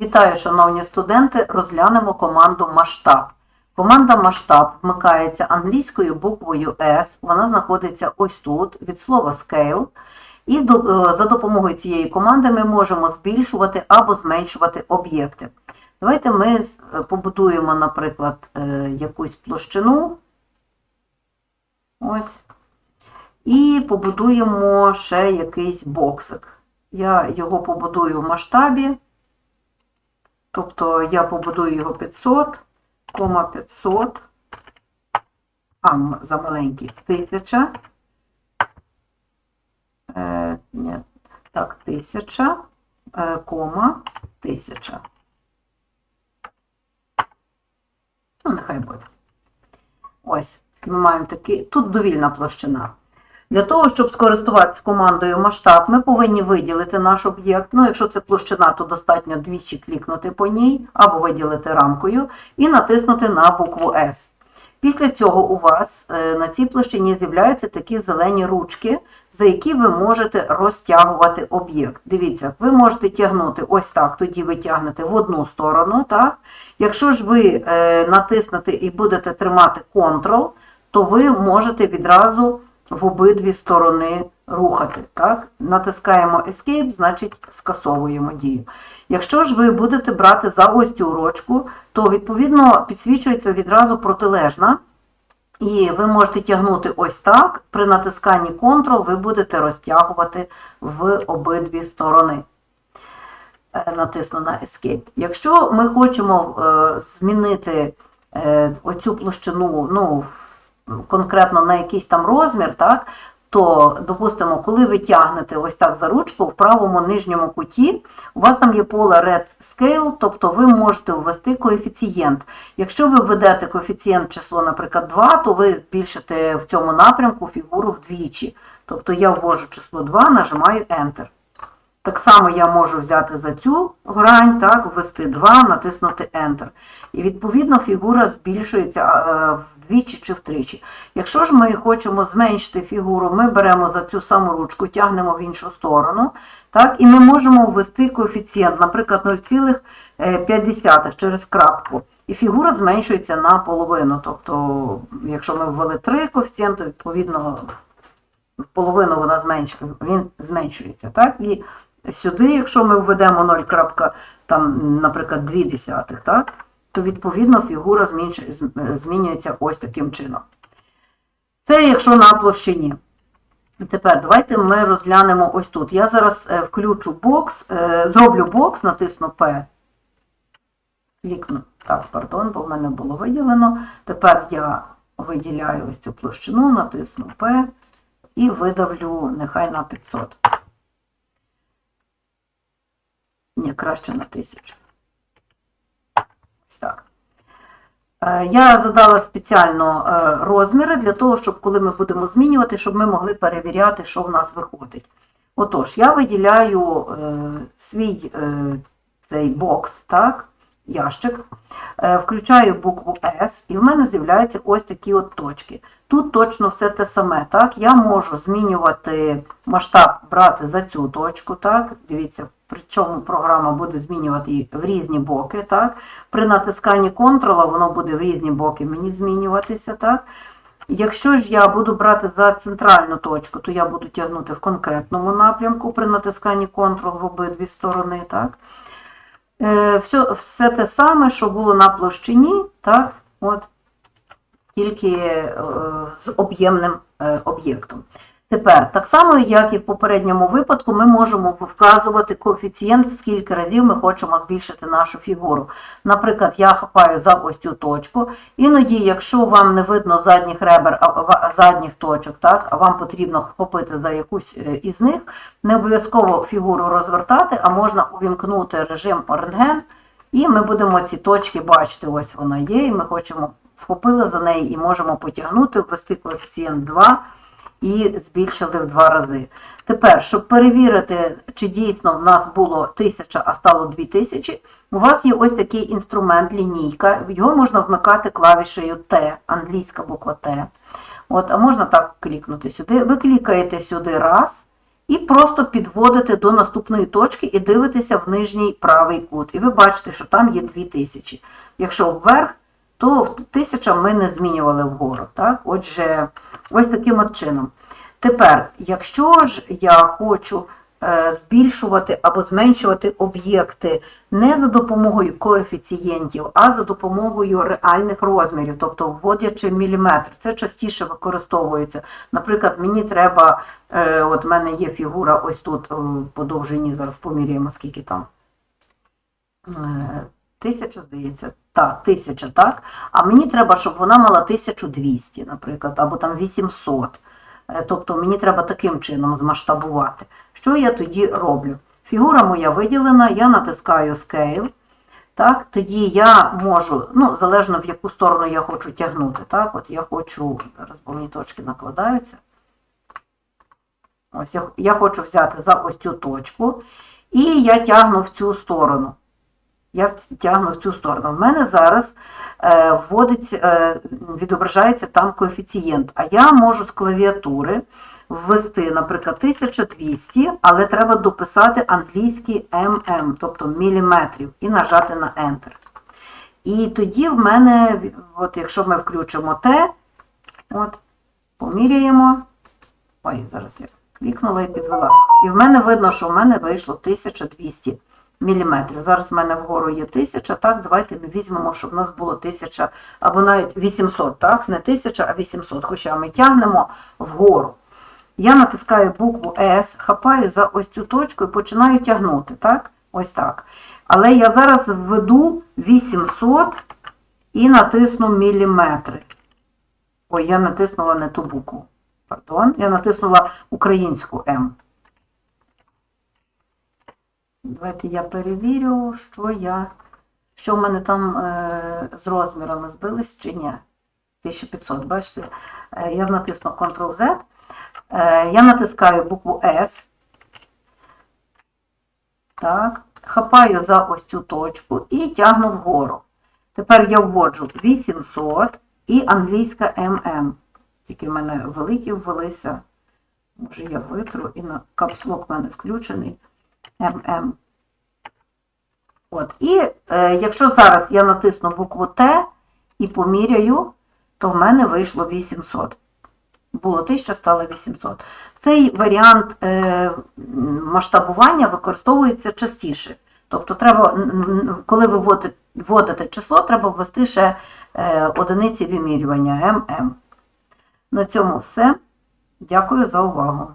Вітаю, шановні студенти! Розглянемо команду масштаб. Команда масштаб вмикається англійською буквою S. Вона знаходиться ось тут, від слова scale. І е, за допомогою цієї команди ми можемо збільшувати або зменшувати об'єкти. Давайте ми е, побудуємо, наприклад, е, якусь площину. Ось. І побудуємо ще якийсь боксик. Я його побудую в масштабі. Тобто я побудую його 500, кома 500, а за маленький 1000. Е, ні, так, 1000, е, кома 1000. Ну, нехай буде. Ось, ми маємо такий, тут довільна площина. Для того, щоб скористуватися командою масштаб, ми повинні виділити наш об'єкт. Ну, якщо це площина, то достатньо двічі клікнути по ній, або виділити рамкою, і натиснути на букву S. Після цього у вас е, на цій площині з'являються такі зелені ручки, за які ви можете розтягувати об'єкт. Дивіться, ви можете тягнути ось так, тоді ви тягнете в одну сторону. Так? Якщо ж ви е, натиснете і будете тримати Ctrl, то ви можете відразу в обидві сторони рухати. Так? Натискаємо Escape, значить скасовуємо дію. Якщо ж ви будете брати за ось цю ручку, то відповідно підсвічується відразу протилежна. І ви можете тягнути ось так. При натисканні Ctrl ви будете розтягувати в обидві сторони. Е, Натисну на Escape. Якщо ми хочемо е, змінити е, оцю площину, ну, в- конкретно на якийсь там розмір, так, то, допустимо, коли ви тягнете ось так за ручку, в правому нижньому куті у вас там є поле Red Scale, тобто ви можете ввести коефіцієнт. Якщо ви введете коефіцієнт число, наприклад, 2, то ви збільшите в цьому напрямку фігуру вдвічі. Тобто я ввожу число 2, нажимаю Enter. Так само я можу взяти за цю грань, так, ввести 2, натиснути Enter. І відповідно фігура збільшується е, вдвічі чи втричі. Якщо ж ми хочемо зменшити фігуру, ми беремо за цю саму ручку, тягнемо в іншу сторону, так, і ми можемо ввести коефіцієнт, наприклад, 0,5 через крапку. І фігура зменшується на половину. Тобто, якщо ми ввели 3 коефіцієнти, відповідно половину вона зменшує, він зменшується. Так? І сюди, якщо ми введемо 0, там, наприклад, 2 десятих, так? то відповідно фігура змінюється ось таким чином. Це якщо на площині. Тепер давайте ми розглянемо ось тут. Я зараз е, включу бокс, е, зроблю бокс, натисну P. Клікну. Так, пардон, бо в мене було виділено. Тепер я виділяю ось цю площину, натисну P і видавлю нехай на 500. Ні, краще на 1000. Ось так. Е, Я задала спеціально е, розміри для того, щоб коли ми будемо змінювати, щоб ми могли перевіряти, що в нас виходить. Отож, я виділяю е, свій цей бокс, так, ящик, включаю букву S, і в мене з'являються ось такі от точки. Тут точно все те саме. Так? Я можу змінювати масштаб, брати за цю точку. Так? Дивіться, причому програма буде змінювати в різні боки. Так? При натисканні Ctrl воно буде в різні боки мені змінюватися. Так? Якщо ж я буду брати за центральну точку, то я буду тягнути в конкретному напрямку при натисканні Ctrl в обидві сторони. Так? Е, все, все те саме, що було на площині, так? От, тільки е, з об'ємним е, об'єктом. Тепер, так само, як і в попередньому випадку, ми можемо вказувати коефіцієнт, в скільки разів ми хочемо збільшити нашу фігуру. Наприклад, я хапаю за ось цю точку. Іноді, якщо вам не видно задніх ребер, задніх точок, так, а вам потрібно вхопити за якусь е, із них, не обов'язково фігуру розвертати, а можна увімкнути режим рентген, і ми будемо ці точки бачити. Ось вона є, і ми хочемо вхопили за неї і можемо потягнути, ввести коефіцієнт 2 і збільшили в два рази. Тепер, щоб перевірити, чи дійсно в нас було 1000, а стало 2000, у вас є ось такий інструмент, лінійка. Його можна вмикати клавішею Т, англійська буква Т. От, а можна так клікнути сюди. Ви клікаєте сюди раз, і просто підводите до наступної точки і дивитеся в нижній правий кут. І ви бачите, що там є 2000. Якщо вверх, то 1000 ми не змінювали вгору. Так? Отже, ось таким от чином. Тепер, якщо ж я хочу е, збільшувати або зменшувати об'єкти не за допомогою коефіцієнтів, а за допомогою реальних розмірів, тобто вводячи міліметр. Це частіше використовується. Наприклад, мені треба, е, от в мене є фігура ось тут е, по довжині, зараз поміряємо, скільки там. Тисяча, здається, так, тисяча, так. А мені треба, щоб вона мала 1200, наприклад, або там 800. Е, Тобто мені треба таким чином змасштабувати. Що я тоді роблю? Фігура моя виділена, я натискаю Scale. Так, тоді я можу, ну, залежно в яку сторону я хочу тягнути. Так, от я хочу, зараз бо мені точки накладаються. Ось я, я хочу взяти за ось цю точку, і я тягну в цю сторону. Я тягну в цю сторону. В мене зараз е, вводить, е, відображається там коефіцієнт, а я можу з клавіатури ввести, наприклад, 1200, але треба дописати англійський ММ, тобто міліметрів, і нажати на Enter. І тоді в мене, от якщо ми включимо Т, от, поміряємо. Ой, зараз я клікнула і підвела. І в мене видно, що в мене вийшло 1200 міліметрів. Зараз в мене вгору є 1000, так, давайте ми візьмемо, щоб в нас було 1000, або навіть 800, так, не 1000, а 800, хоча ми тягнемо вгору. Я натискаю букву S, хапаю за ось цю точку і починаю тягнути, так, ось так. Але я зараз введу 800 і натисну міліметри. Ой, я натиснула не ту букву. Пардон, я натиснула українську М. Давайте я перевірю, що я, що в мене там е, з розмірами збились чи ні. 1500, бачите? Е, я натисну Ctrl-Z. Е, я натискаю букву S. Так, хапаю за ось цю точку і тягну вгору. Тепер я вводжу 800 і англійська ММ. Тільки в мене великі ввелися. Може я витру і на капслок в мене включений. ММ. От. І е, якщо зараз я натисну букву Т і поміряю, то в мене вийшло 800. Було 1000, стало 800. Цей варіант е, масштабування використовується частіше. Тобто, треба, коли ви вводите число, треба ввести ще е, одиниці вимірювання ММ. На цьому все. Дякую за увагу.